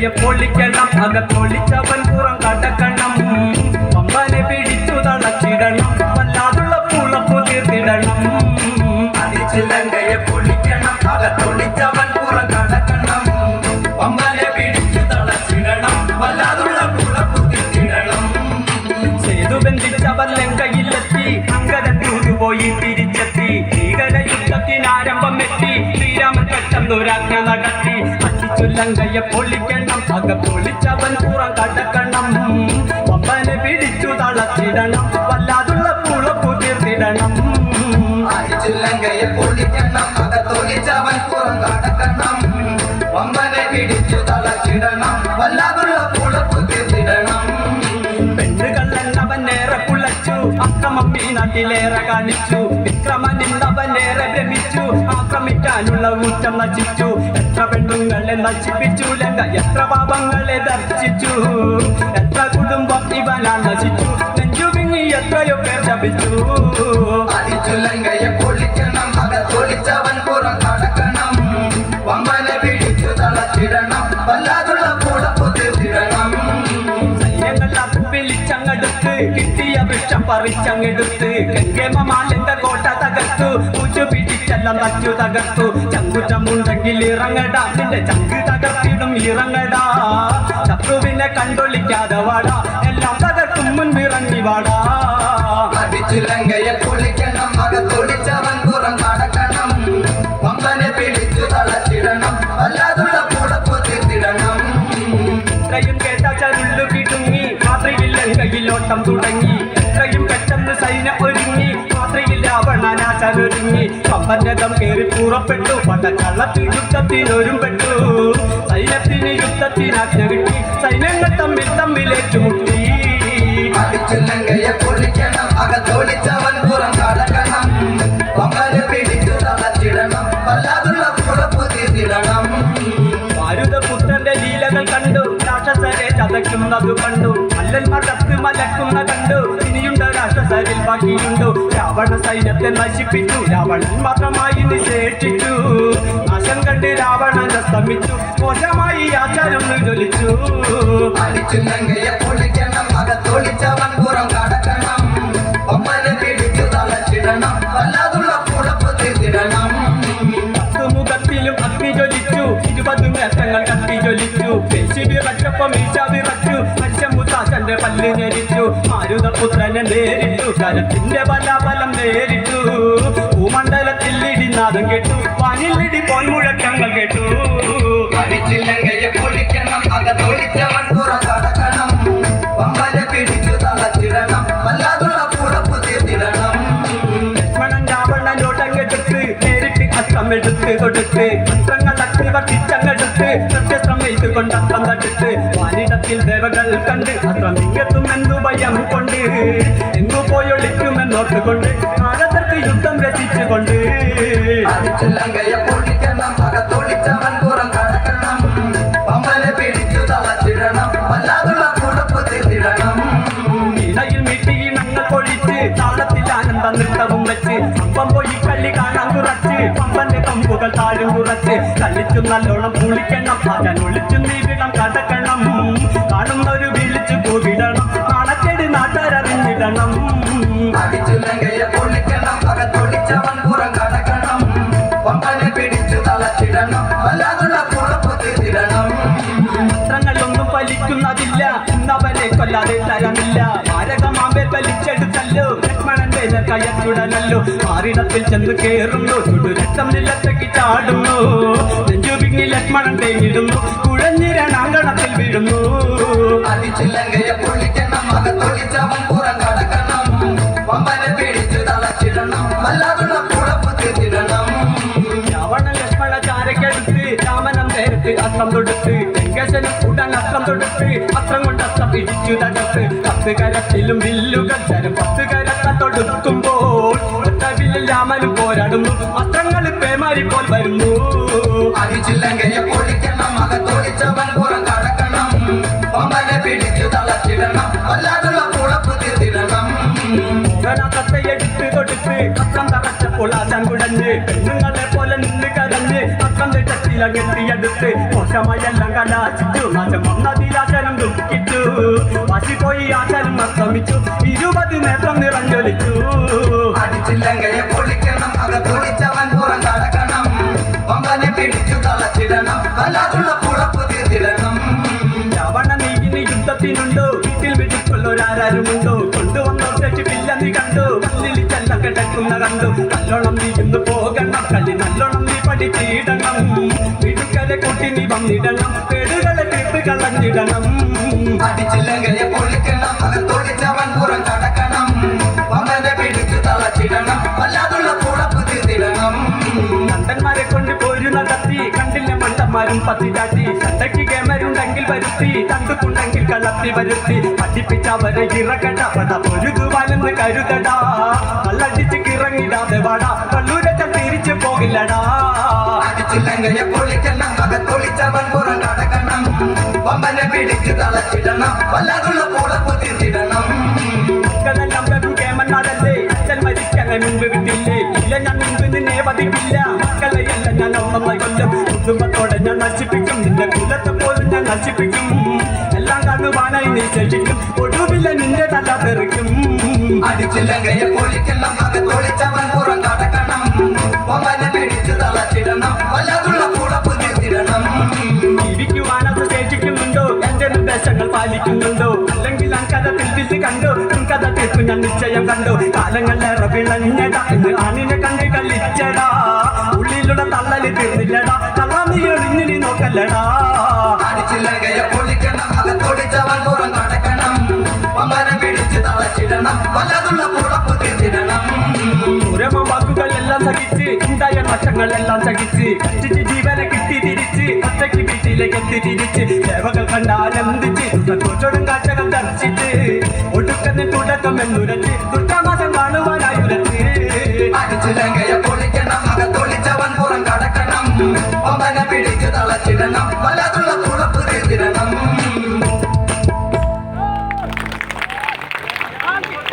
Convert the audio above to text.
ചില്ലങ്കയെ പൊളിക്കണം അകത്തൊളിച്ചവൻ പുറം കടക്കണം. പമ്പനെ പിടിച്ചു തളച്ചിടണം വല്ലാതുള്ള പുളപ്പു തീർത്തിടണം. ചിലങ്കയെ പൊളിക്കണം അകത്തൊളിച്ചവൻ പുറം കടക്കണം. പമ്പനെ പിടിച്ചു തളച്ചിടണം വല്ലാതുള്ള പുളപ്പുത്തിടണം ചെയ്തു ബന്ധിച്ചവൻ ലങ്കയിലെത്തി അങ്കരം പോയി തിരിച്ചെത്തി. ഭീകര യുദ്ധത്തിനാരംഭം എത്തി ശ്രീരാമൻ പെട്ടെന്നൊരാജ്ഞ നടത്തി. അടിച്ചു പൊളിക്കണം. മക പൊളിച്ചവൻ പുറം കടക്കണം. പമ്പനെ പിടിച്ചു തളച്ചിടണം. വല്ലാതുള്ള പുളപ്പു തീർത്തിടണം ചിലങ്കയെ പൊളിക്കണം. അകത്തൊളിച്ചവൻ പുറം കടക്കണം. പമ്പനെ പിടിച്ചു തളച്ചിടണം. വല്ലാതുള്ള പുളപ്പുത്തിടണം പെണ്ണുകളെന്നവൻ ഏറെ പുളച്ചു അക്രമം ഈ നാട്ടിലേറെ കാണിച്ചു. ഭ്രമിച്ചു ആക്രമിക്കാനുള്ള ഊറ്റം നശിച്ചു. എത്ര പെണ്ണുങ്ങളെ നശിപ്പിച്ചു ലങ്ക എത്ര പാപങ്ങളെ ദർശിച്ചു. എത്ര കുടുംബം ഇവനാ നശിച്ചു. നെഞ്ചു വിങ്ങി എത്രയോ പേർ ശപിച്ചു. പൊളിക്കണം പുറം പിടിച്ചു തളച്ചിടണം വല്ലാതുള്ള വിളിച്ചങ്ങെടുത്ത് കിട്ടിയ വൃക്ഷം പറിച്ചങ്ങെടുത്ത്. കോട്ട തകർത്തു പൂച്ചു പിടിച്ചെല്ലാം തച്ചു തകർത്തു. ചങ്കുറ്റമുണ്ടെങ്കിൽ ഇറങ്ങടാ. നിന്റെ ചങ്ക് തകർത്തിടും ഇറങ്ങടാ. ശത്രുവിനെ കണ്ടൊളിക്കാതെ വാടാ. എല്ലാം തകർക്കും മുൻപിറങ്ങി വാടാ. അടിച്ചുലങ്കയെ പൊളിക്കണം അകത്തൊളിച്ചവൻ പുറം നടക്കണം. പമ്പനെ പിടിച്ചു തളച്ചിടണം വല്ലാതുള്ള പുളപ്പുത്തിടണം ഇത്രയും കേട്ട ചരുള്ളു കിടുങ്ങി. മാത്രയിൽ ലങ്കയിലോട്ടം തുടങ്ങി. കമ്പന്നതം കയറി പുറപ്പെട്ടു. യുദ്ധത്തിൽ ഒരുമ്പെട്ടു. സൈന്യത്തിന് യുദ്ധത്തിനാജ്ഞ കിട്ടി സൈന്യങ്ങൾ തമ്മിൽ തമ്മിലേറ്റുമുട്ടി രാക്ഷസരെ ചതയ്ക്കുന്നതു കണ്ടു. മല്ലന്മാർ കത്ത് മലക്കുന്ന കണ്ടു. ഇനിയുണ്ട് രാക്ഷസരിൽ ബാക്കിയുണ്ടു. രാവണ സൈന്യത്തെ നശിപ്പിച്ചു. രാവണൻ മാത്രമായി നിശേഷിച്ചു നാശം കണ്ട് രാവണൻ അസ്തമിച്ചു മോശമായി ആചാരം ജ്വലിച്ചു. പല്ല് ഞെരിച്ചു മാരുതപുത്രനെ നേരിട്ടു. കരത്തിന്റെ ബലാബലം നേരിട്ടു. ഭൂമണ്ഡലത്തിൽ ഇടിനാദം കേട്ടു. പനിലിടി പോൽ മുഴക്കങ്ങൾ കേട്ടു. പൊളിക്കണം അകത്തൊളിച്ചവൻ പുറം കടക്കണം പമ്പനെ പിടിച്ചു തളച്ചിടണം വല്ലാതുള്ള പുളപ്പുത്തിടണം ലക്ഷ്മണൻ രാവണനോടങ്ങെടുത്ത് നേരിട്ട് അസ്ത്രമെടുത്ത് കൊടുത്ത് അസ്ത്രങ്ങൾ അഗ്നി വർദ്ധിച്ചങ്ങെടുത്ത് സത്യശ്രം കൊണ്ട് തട്ടിട്ട് തടുത്ത് വാനിടത്തിൽ ദേവകൾ കണ്ട് അസ്ത്രം ഇങ്ങെത്തുമെന്നു ഭയം കൊണ്ട് എങ്ങു പോയൊളിക്കുമെന്നോർത്തുകൊണ്ട് ഭാരതർക്ക് യുദ്ധം രചിച്ചുകൊണ്ട് ഇണയിൽ മീട്ടിയിണങ്ങൾ പൊഴിച്ച് താളത്തിൽ ആനന്ദ നൃത്തവും വെച്ച് അപ്പം പോയി കളി കാണാൻ കുറച്ച് പമ്പന്റെ കമ്പുകൾ താഴുറച്ച് കളിച്ചു നല്ലോണം കുളിക്കണം. പകൻ ഒളിച്ചു നീവിടം കടക്കണം. കാണുന്നൊരു വിളിച്ചു പോകിടണം നാണക്കേട് നാട്ടാരറിഞ്ഞിടണം. അടിച്ചില്ലങ്കയെ പൊളിക്കണം. അകത്തൊളിച്ചവൻ പുറം കടക്കണം. പമ്പനെ പിടിച്ചു തളച്ചിടണം. വല്ലാതുള്ള പുളപ്പുത്തിടണം പത്രങ്ങളൊന്നും ഫലിക്കുന്നതില്ല ഇന്നവരെ കൊല്ലാതെ തരമില്ല. കയറ്റുടനല്ലോ മാറിടത്തിൽ ചെന്ന് കയറുന്നു ചുടുരക്തം നിലത്തേക്ക് ചാടുന്നു. നെഞ്ചുപിങ്ങി ലക്ഷ്മണൻ തേങ്ങിടുന്നു കുഴഞ്ഞിരണാങ്കണത്തിൽ വീഴുന്നു. അടിച്ചില്ലങ്കയെ പൊളിക്കണം അകത്തൊളിച്ചവൻ പുറം കടക്കണം. പമ്പനെ പിടിച്ചു തളച്ചിടണം വല്ലാതുള്ള പുളപ്പുത്തിടണം രാവണ ലക്ഷ്മണ ചാരക്കെടുത്ത് രാമനം നേരത്ത് അസ്ത്രം തൊടുത്ത് ലങ്കേശനും ഉടൻ അസ്ത്രം തൊടുത്ത് അസ്ത്രം കൊണ്ട് അസ്ത്രം പിടിച്ചു തടുത്ത് പത്ത് കരത്തിലും വില്ലുകൾ പത്ത് പോരാടുന്നു അസ്ത്രങ്ങൾ പേമാരി പോൽ വരുന്നു. അടിച്ചില്ലങ്കയെ പൊളിക്കണം അകത്തൊളിച്ചവൻ പുറം കടക്കണം. പമ്പനെ പിടിച്ചു തളച്ചിടണം വല്ലാതുള്ള പുളപ്പുത്തിടണം ഉടനാക്കത്തെ എടുത്ത് കൊടുത്ത് അക്കം തറച്ചപ്പോൾ ആശാൻ കുടഞ്ഞ് പെണ്ണുങ്ങളെ പോലെ നിന്ന് കരഞ്ഞ് അക്കം തെറ്റത്തില കെട്ടിയെടുത്ത് മോശമായെല്ലാം കലാശിച്ചു. നാശം വന്നതിലാശനം ദുഃഖിച്ചു. വാശി പോയി ആശാനും അക്രമിച്ചു ഇരുപത് നേത്രം നിറഞ്ഞൊലിച്ചു. അടിച്ചില്ലെങ്കിൽ പൊളിക്കണം യുദ്ധത്തിനുണ്ടോ വീട്ടിൽ വെടിക്കൊള്ളൊരാരുമുണ്ടോ കൊണ്ടുവന്നോ തെറ്റിപ്പില്ല നീ കണ്ടോ? കല്ലിൽ ചെല്ല കിടക്കുന്ന കണ്ടു? നല്ലോണം നീ ഇന്ന് പോകണം കളി നല്ലോണം നീ പഠിച്ചിടണം. വീട്ടുകാരെ കൂട്ടി നീ വന്നിടണം പേടുകളെ തീർത്ത് കളഞ്ഞിടണം. അടിച്ചില്ലങ്കയെ പൊളിക്കണം അകത്തൊളിച്ചവൻ പുറം കടക്കണം. പമ്പനെ പിടിച്ചു തളച്ചിടണം അല്ലാതുള്ള പുളപ്പ് തീർത്തിടണം കണ്ടന്മാരെ കൊണ്ട് പോരുന്ന കത്തി കണ്ടില്ല മണ്ടന്മാരും പത്തി ചാട്ടി. ചണ്ടയ്ക്ക് കേമരുണ്ടെങ്കിൽ വരുത്തി കണ്ടുക്കുണ്ടെങ്കിൽ കള്ളത്തി വരുത്തി പഠിപ്പിച്ചവരെ ഇറക്കട പട പൊരുതുവാനെന്ന് കരുതടാ. കള്ളടിച്ച് കിറങ്ങിടാതെ വാടാ. കള്ളൂരച്ച തിരിച്ചു പോകില്ലടാ. അടിച്ചില്ലങ്കയെ പൊളിക്കണം അകത്തൊളിച്ചവൻ പുറം കടക്കണം പമ്പനെ പിടിച്ചു തളച്ചിടണം. അല്ലാതുള്ള പുളപ്പ് തീർത്തിടണം. മക്കളെല്ലാം വെറും കേമന്മാരല്ലേ? അച്ഛൻ മരിക്കാൻ മുൻപ് വിട്ടില്ലേ? ഇല്ല ഞാൻ മുൻപ് നിന്നെ പതിക്കില്ല മക്കളെയല്ല ഞാൻ ഒന്നായി കൊല്ലും. കുടുംബത്തോടെ ഞാൻ നശിപ്പിക്കും. നിന്റെ കുലത്തെ പോലും ഞാൻ നശിപ്പിക്കും. എല്ലാം കാണുവാനായി നീ ഒടുവില നിന്റെ തല തെറിക്കും. അടിച്ചില്ലങ്കയെ പൊളിക്കണം അകത്തൊളിച്ചവൻ പുറം കടക്കണം പമ്പനെ പിടിച്ചു തളച്ചിടണം അല്ലാതുള്ള പുളപ്പ് തീർത്തിടണം ജീവിക്കുവാനത് ശേഷിക്കുന്നുണ്ടോ? എന്റെ നിർദ്ദേശങ്ങൾ പാലിക്കുന്നുണ്ടോ? അല്ലെങ്കിൽ കഥ തിരിച്ച് കണ്ടു? ഉൻ കഥ തീർപ്പ് ഞാൻ നിശ്ചയം കണ്ടു? കാലങ്ങളിലേറെ വിളഞ്ഞടാ വാക്കുകളെല്ലാം സഹിച്ച് നഷ്ടങ്ങളെല്ലാം സഹിച്ച് കഷ്ടിച്ച് ജീവനെ കിട്ടി തിരിച്ച് ഒറ്റയ്ക്ക് വീട്ടിലേക്ക് എത്തി തിരിച്ച് ദേവകൾ കണ്ട് ആനന്ദിച്ച് കാഴ്ചകൾ ദർശിച്ച് ഒടുക്കത്തിന് തുടക്കം എന്നുരച്ച്